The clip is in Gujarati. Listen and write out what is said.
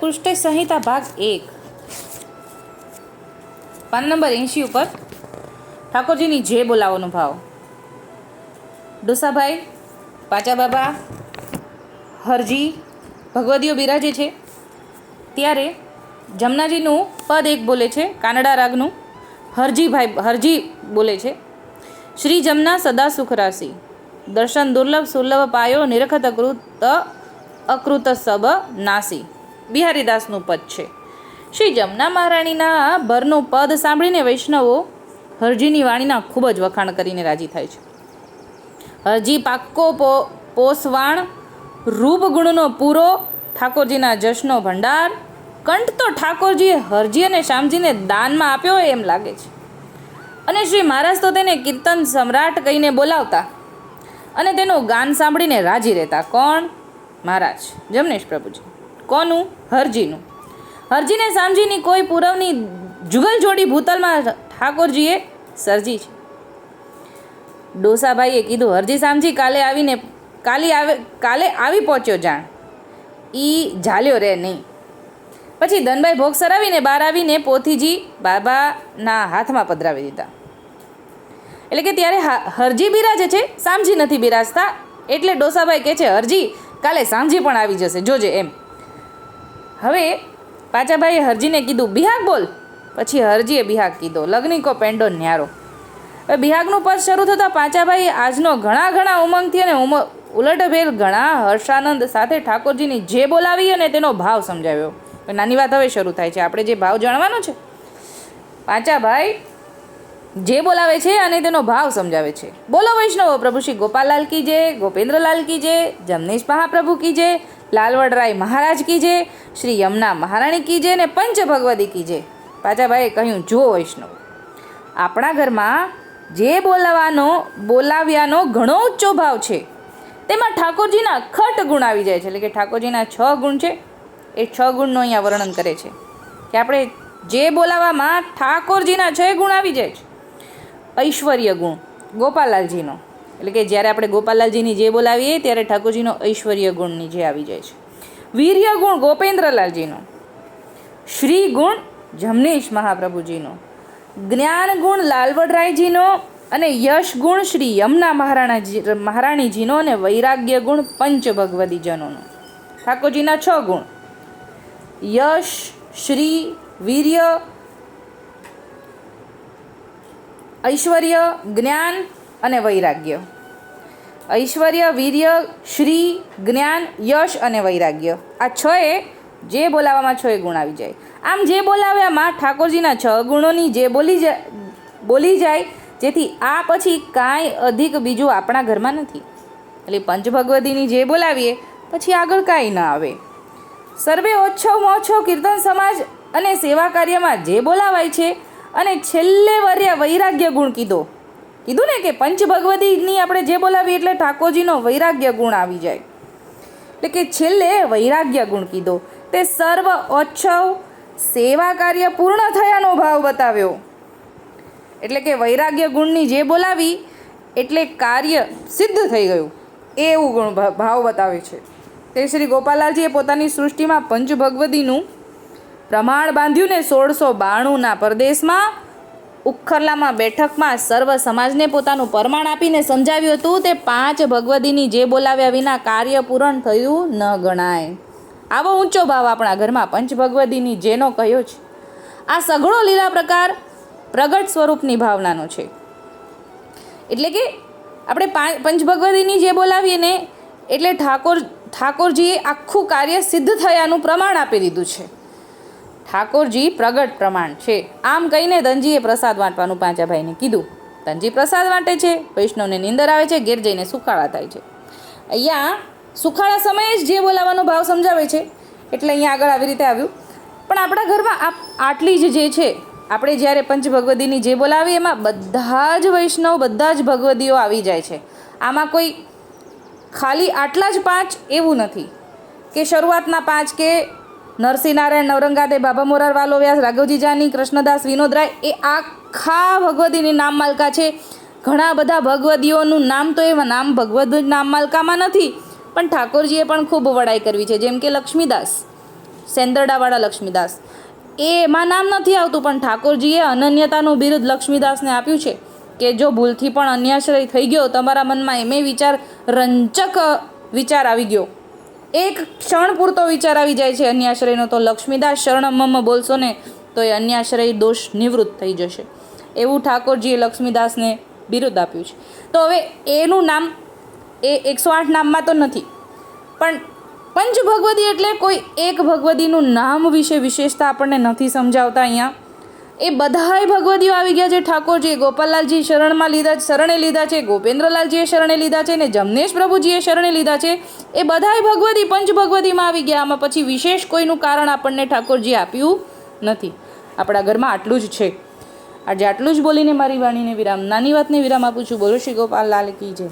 પૃષ્ઠ સંહિતા ભાગ એક. પાન નંબર એંશી ઉપર ઠાકોરજીની જે બોલાવવાનો ભાવ. ડોસાભાઈ પાચા બાબા હરજી, ભગવદીઓ બિરાજે છે. ત્યારે જમનાજીનું પદ એક બોલે છે, કાનડા રાગનું. હરજીભાઈ, હરજી બોલે છે. શ્રી જમના સદા સુખરાશી દર્શન દુર્લભ સુલભ પાયો નિરખત અકૃત અકૃત સબ નાસી. બિહારીદાસનું પદ છે. શ્રી જમના મહારાણીના ભરનું પદ સાંભળીને વૈષ્ણવો હરજીની વાણીના ખૂબ જ વખાણ કરીને રાજી થાય છે. હરજી પાક્કો પો, પોસવાણ રૂપ ગુણનો પૂરો, ઠાકોરજીના જશનો ભંડાર, કંઠ તો ઠાકોરજીએ હરજી અને શ્યામજીને દાનમાં આપ્યો હોય એમ લાગે છે. અને શ્રી મહારાજ તો તેને કીર્તન સમ્રાટ કહીને બોલાવતા અને તેનું ગાન સાંભળીને રાજી રહેતા કોણ? મહારાજ. જમનેશ પ્રભુજી. કોનું? હરજીનું. હરજીને સામજીની કોઈ પૂરવની જુગલ જોડી ભૂતલમાં ઠાકોરજીએ સર્જી છે. ડોસાભાઈએ કીધું, હરજી સામજી કાલે આવીને, કાલી આવે, કાલે આવી પહોંચ્યો જાણ. ઈ ઝાલ્યો રે નહીં. પછી ધનભાઈ ભોગ સરાવીને બહાર આવીને પોથીજી બાબાના હાથમાં પધરાવી દીધા. એટલે કે ત્યારે હરજી બિરાજે છે, સામજી નથી બિરાજતા. એટલે ડોસાભાઈ કહે છે, હરજી કાલે સામજી પણ આવી જશે, જોજે એમ. હવે પાચાભાઈએ હરજીને કીધું, બિહાગ બોલ. પછી હરજીએ બિહાગ કીધો લગ્ની કો ન્યારો. હવે બિહાગનું પદ શરૂ થતાં પાચાભાઈએ આજનો ઘણા ઘણા ઉમંગથી અને ઉમ, ઉલટભેર ઘણા હર્ષાનંદ સાથે ઠાકોરજીની જે બોલાવી અને તેનો ભાવ સમજાવ્યો. નાની વાત હવે શરૂ થાય છે. આપણે જે ભાવ જાણવાનો છે. પાંચાભાઈ જે બોલાવે છે અને તેનો ભાવ સમજાવે છે. બોલો વૈષ્ણવો, પ્રભુ શ્રી ગોપાલાલ કી જે ગોપેન્દ્રલાલ કી જે જમનેશ મહાપ્રભુ કી જે લાલવડરાય મહારાજ કી જે શ્રી યમુના મહારાણી કી જે ને પંચ ભગવદી કી જે પાચાભાઈએ કહ્યું, જુઓ વૈષ્ણવ, આપણા ઘરમાં જે બોલાવાનો, બોલાવ્યાનો ઘણો ઊંચો ભાવ છે, તેમાં ઠાકોરજીના ખટ ગુણ આવી જાય છે. એટલે કે ઠાકોરજીના છ ગુણ છે, એ છ ગુણનું અહીંયા વર્ણન કરે છે. કે આપણે જે બોલાવવામાં ઠાકોરજીના છ ગુણ આવી જાય છે ઐશ્વર્ય ગુણ, ગોપાલાલજીનો. એટલે કે જ્યારે આપણે ગોપાલાલજીની જે બોલાવીએ ત્યારે ઠાકોરજીનો ઐશ્વર્ય ગુણની જે આવી જાય છે. વીર્ય ગુણ ગોપેન્દ્રલાલજીનો. શ્રી ગુણ જમનેશ મહાપ્રભુજીનો. જ્ઞાન ગુણ લાલવડરાયજીનો અને યશ ગુણ શ્રી યમુના મહારાણાજી, મહારાણીજીનો અને વૈરાગ્ય ગુણ પંચ ભગવદીજનોનો ઠાકોરજીના છ ગુણ. યશ, શ્રી, વીર્ય ઐશ્વર્ય, જ્ઞાન અને વૈરાગ્ય. ઐશ્વર્ય, વીર્ય, શ્રી, જ્ઞાન, યશ અને વૈરાગ્ય. આ છ એ જે બોલાવવામાં છ એ ગુણ આવી જાય. આમ જે બોલાવ્યામાં ઠાકોરજીના છ ગુણોની જે બોલી જાય બોલી જાય, જેથી આ પછી કાંઈ અધિક બીજું આપણા ઘરમાં નથી. એટલે પંચભગવતીની જે બોલાવીએ, પછી આગળ કાંઈ ન આવે. સર્વે ઓછોમાં ઓછો કીર્તન સમાજ અને સેવા કાર્યમાં જે બોલાવાય છે અને છેલ્લે વર્ય વૈરાગ્ય ગુણ કીધો. કીધું ને કે પંચ ભગવતીની આપણે જે બોલાવીએ એટલે ઠાકોરજીનો વૈરાગ્ય ગુણ આવી જાય. એટલે કે છેલ્લે વૈરાગ્ય ગુણ કીધો. તે સર્વ ઓછવ સેવા કાર્ય પૂર્ણ થયાનો ભાવ બતાવ્યો. એટલે કે વૈરાગ્ય ગુણની જે બોલાવી એટલે કાર્ય સિદ્ધ થઈ ગયું. એવું ગુણ ભાવ બતાવે છે. તે શ્રી ગોપાલાલજીએ પોતાની સૃષ્ટિમાં પંચ ભગવતીનું પ્રમાણ બાંધ્યું ને સોળસો બાણુંના પરદેશમાં ઉખરલામાં બેઠકમાં સર્વ સમાજને પોતાનું પ્રમાણ આપીને સમજાવ્યું હતું. તે પાંચ ભગવતીની જે બોલાવ્યા વિના કાર્ય પૂરણ થયું ન ગણાય. આવો ઊંચો ભાવ આપણા ઘરમાં પંચ ભગવતીની જેનો કહ્યો છે. આ સઘળો લીલા પ્રકાર પ્રગટ સ્વરૂપની ભાવનાનો છે. એટલે કે આપણે પંચ ભગવદીની જે બોલાવીએ ને એટલે ઠાકોર ઠાકોરજીએ આખું કાર્ય સિદ્ધ થયાનું પ્રમાણ આપી દીધું છે. ઠાકોરજી પ્રગટ પ્રમાણ છે. આમ કહીને ધનજીએ પ્રસાદ વાંટવાનું પાંચાભાઈને કીધું. ધનજી પ્રસાદ વાંટે છે, વૈષ્ણવને નીંદર આવે છે, ઘેર જઈને સુખાળા થાય છે. અહીંયા સુખાળા સમયે જ જે બોલાવાનો ભાવ સમજાવે છે, એટલે અહીંયા આગળ આવી રીતે આવ્યું. પણ આપણા ઘરમાં આ આટલી જ જે છે, આપણે જ્યારે પંચ ભગવતીની જે બોલાવીએ, એમાં બધા જ વૈષ્ણવ, બધા જ ભગવદીઓ આવી જાય છે. આમાં કોઈ ખાલી આટલા જ પાંચ એવું નથી. કે શરૂઆતના પાંચ કે નરસિંહ નારાયણ નવરંગાદે બાબા મોરારવાલો વ્યાસ રાઘવજી જાની કૃષ્ણદાસ, વિનોદરાય એ આખા ભગવતીની નામ માલકા છે. ઘણા બધા ભગવદીઓનું નામ તો એમાં નામ ભગવદ નામ માલકામાં નથી, પણ ઠાકોરજીએ પણ ખૂબ વડાઈ કરવી છે. જેમ કે લક્ષ્મીદાસ, સેંદરડાવાળા લક્ષ્મીદાસ. એ એમાં નામ નથી આવતું, પણ ઠાકોરજીએ અનન્યતાનું બિરુદ લક્ષ્મીદાસને આપ્યું છે કે જો ભૂલથી પણ અન્યાશ્રય થઈ ગયો, તમારા મનમાં એમે વિચાર રંચક વિચાર આવી ગયો. એક ક્ષણ પૂરતો વિચાર આવી જાય છે અન્યાશ્રયનો તો લક્ષ્મીદાસ શરણમમ બોલશો ને તો એ અન્યાશ્રય દોષ નિવૃત્ત થઈ જશે. એવું ઠાકોરજીએ લક્ષ્મીદાસને બિરુદ આપ્યું છે. તો હવે એનું નામ, એ એકસો આઠ નામમાં તો નથી, પણ પંચ ભગવતી એટલે કોઈ એક ભગવતીનું નામ વિશે વિશેષતા આપણને નથી સમજાવતા અહીંયા. એ બધાય ભગવતીઓ આવી ગયા છે ઠાકોરજીએ ગોપાલલાલજી શરણમાં લીધા શરણે લીધા છે, ગોપેન્દ્રલાલજીએ શરણે લીધા છે ને જમનેશ પ્રભુજીએ શરણે લીધા છે, એ બધાય ભગવતી પંચ ભગવતીમાં આવી ગયા. આમાં પછી વિશેષ કોઈનું કારણ આપણને ઠાકોરજીએ આપ્યું નથી. આપણા ઘરમાં આટલું જ છે. આજે આટલું જ બોલીને મારી વાણીને વિરામ, નાની વાતને વિરામ આપું છું. બોલો શ્રી ગોપાલ લાલ કી જય.